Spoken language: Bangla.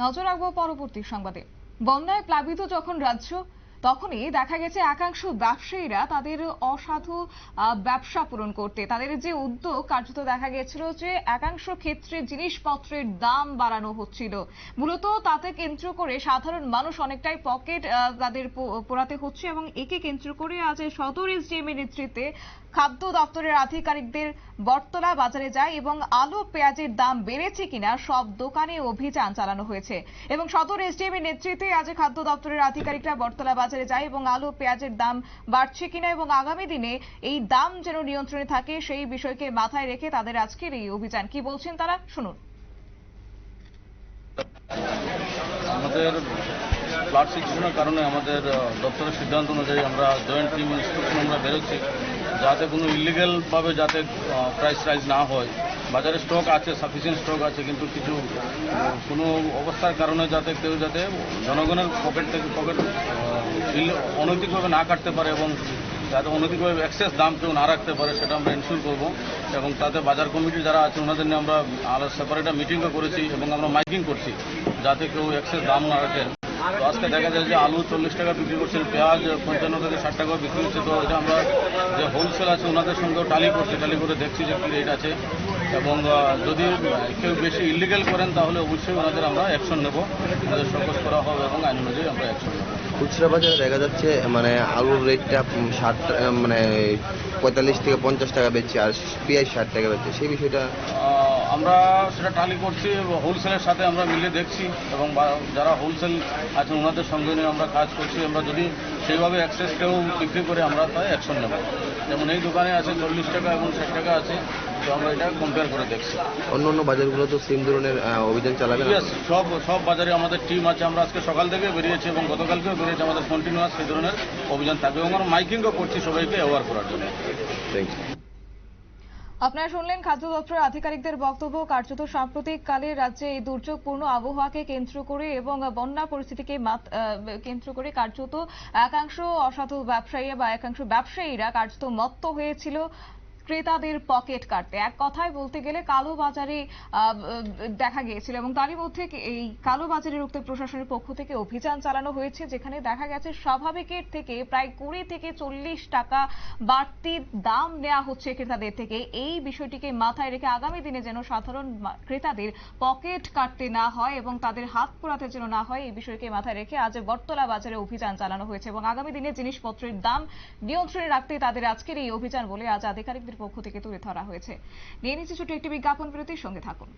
নজর রাখব পরবর্তী সংবাদে। বন্যায় প্লাবিত যখন রাজ্য, তখনই দেখা গেছে একাংশ ব্যবসায়ীরা তাদের অসাধু ব্যবসা পূরণ করতে। তাদের যে উদ্যোগ, কার্যত দেখা গেছিল যে একাংশ ক্ষেত্রে জিনিসপত্রের দাম বাড়ানো হচ্ছিল। মূলত তাতে কেন্দ্র করে সাধারণ মানুষ অনেকটাই পকেট তাদের পোড়াতে হচ্ছে এবং একে কেন্দ্র করে আজ সদর এসডিএম এর নেতৃত্বে খাদ্য দপ্তরের আধিকারিকদের বটতলা বাজারে যায় এবং আলু পেঁয়াজের দাম বেড়েছে কিনা সব দোকানে অভিযান চালানো হয়েছে। এবং সদর এসডিএম এর নেতৃত্বে আজ খাদ্য দপ্তরের আধিকারিকরা বটতলা বাজারে যায় এবং আলু পেঁয়াজের দাম বাড়ছে কিনা এবং আগামী দিনে এই দাম যেন নিয়ন্ত্রণে থাকে সেই বিষয়কে মাথায় রেখে তাদের আজকের এই অভিযান। কি বলছেন তারা? শুনুন। আমাদের সিচুয়েশনের কারণে আমাদের দপ্তরের সিদ্ধান্ত অনুযায়ী আমরা জয়েন্ট টিম ইনস্ট্রাকশন আমরা বেরোচ্ছি। যাতে কোনো ইলিগেলভাবে যাতে প্রাইস রাইজ না হয়। বাজারে স্টক আছে সাফিসিয়েন্ট স্টক আছে, কিন্তু কিছু কোনো অবস্থার কারণে যাতে কেউ যাতে জনগণের পকেট থেকে পকেট অনৈতিকভাবে না কাটতে পারে এবং যাতে অনৈতিকভাবে এক্সেস দাম কেউ না রাখতে পারে, সেটা আমরা ইনশিওর করব। এবং তাতে বাজার কমিটি যারা আছে, ওনাদের নিয়ে আমরা আলাদা সেপারেট মিটিংও করেছি এবং আমরা মাইকিং করছি, যাতে কেউ এক্সেস দাম না রাখেন তো আজকে দেখা যায় যে আলু চল্লিশ টাকা বিক্রি করছেন পেঁয়াজ পঞ্চান্ন থেকে ষাট টাকা বিক্রি হচ্ছে। তো এটা আমরা যে হোলসেল আছে ওনাদের সঙ্গেও টালি করছি টালি করে দেখছি যে কী রেট আছে। এবং যদি কেউ বেশি ইলিগেল করেন তাহলে অবশ্যই ওনাদের আমরা অ্যাকশন নেব। ওনাদের সকস করা হবে এবং আইন অনুযায়ী আমরা অ্যাকশন নেব। খুচরা বাজারে দেখা যাচ্ছে মানে আলুর রেটটা ষাট মানে পঁয়তাল্লিশ থেকে পঞ্চাশ টাকা বেচছে আর পেঁয়াজ ষাট টাকা বেচছে। সেই বিষয়টা আমরা সেটা টালি করছি হোলসেলের সাথে আমরা মিলে দেখছি এবং যারা হোলসেল আছেন ওনাদের সঙ্গে নিয়ে আমরা কাজ করছি। আমরা যদি সেইভাবে অ্যাক্সেস কেউ বিক্রি করে আমরা তাই অ্যাকশন নেব। যেমন এই দোকানে আছে চল্লিশ টাকা এবং ষাট টাকা আছে তো আমরা এটা কম্পেয়ার করে দেখছি। অন্য অন্য বাজারগুলো তো সেম ধরনের অভিযান চালাবে সব সব বাজারে আমাদের টিম আছে। আমরা আজকে সকাল থেকে বেরিয়েছি এবং গতকালকেও বেরিয়েছি। আমাদের কন্টিনিউয়াস সেই ধরনের অভিযান থাকবে এবং আমরা মাইকিংও করছি সবাইকে অ্যাওয়ার করার জন্য। Thanks. আপনারা শুনলেন খাদ্য দপ্তরের আধিকারিকদের বক্তব্য। কার্যত সাম্প্রতিক কালে রাজ্যে এই দুর্যোগপূর্ণ আবহাওয়াকে কেন্দ্র করে এবং বন্যা পরিস্থিতিকে কেন্দ্র করে কার্যত একাংশ অসাধু ব্যবসায়ী বা একাংশ ব্যবসায়ীরা কার্যত মত্ত হয়েছিল। ক্রেতাদের পকেট কাটতে। এক কথায় বলতে গেলে কালো বাজারে দেখা গিয়েছিল এবং তারই মধ্যে এই কালো বাজারে রুখতে প্রশাসনের পক্ষ থেকে অভিযান চালানো হয়েছে, যেখানে দেখা গেছে স্বাভাবিকের থেকে প্রায় কুড়ি থেকে চল্লিশ টাকা বাড়তি দাম নেওয়া হচ্ছে ক্রেতাদের থেকে। এই বিষয়টিকে মাথায় রেখে আগামী দিনে যেন সাধারণ ক্রেতাদের পকেট কাটতে না হয় এবং তাদের হাত পোড়াতে যেন না হয়, এই বিষয়কে মাথায় রেখে আজ বটতলা বাজারে অভিযান চালানো হয়েছে এবং আগামী দিনে জিনিসপত্রের দাম নিয়ন্ত্রণে রাখতে তাদের আজকের এই অভিযান বলে আজ পক্ষ থেকে তুলে ধরা হয়েছে। নিয়ে নিচ্ছে ছোট একটি বিজ্ঞাপন বিরতির সঙ্গে থাকুন।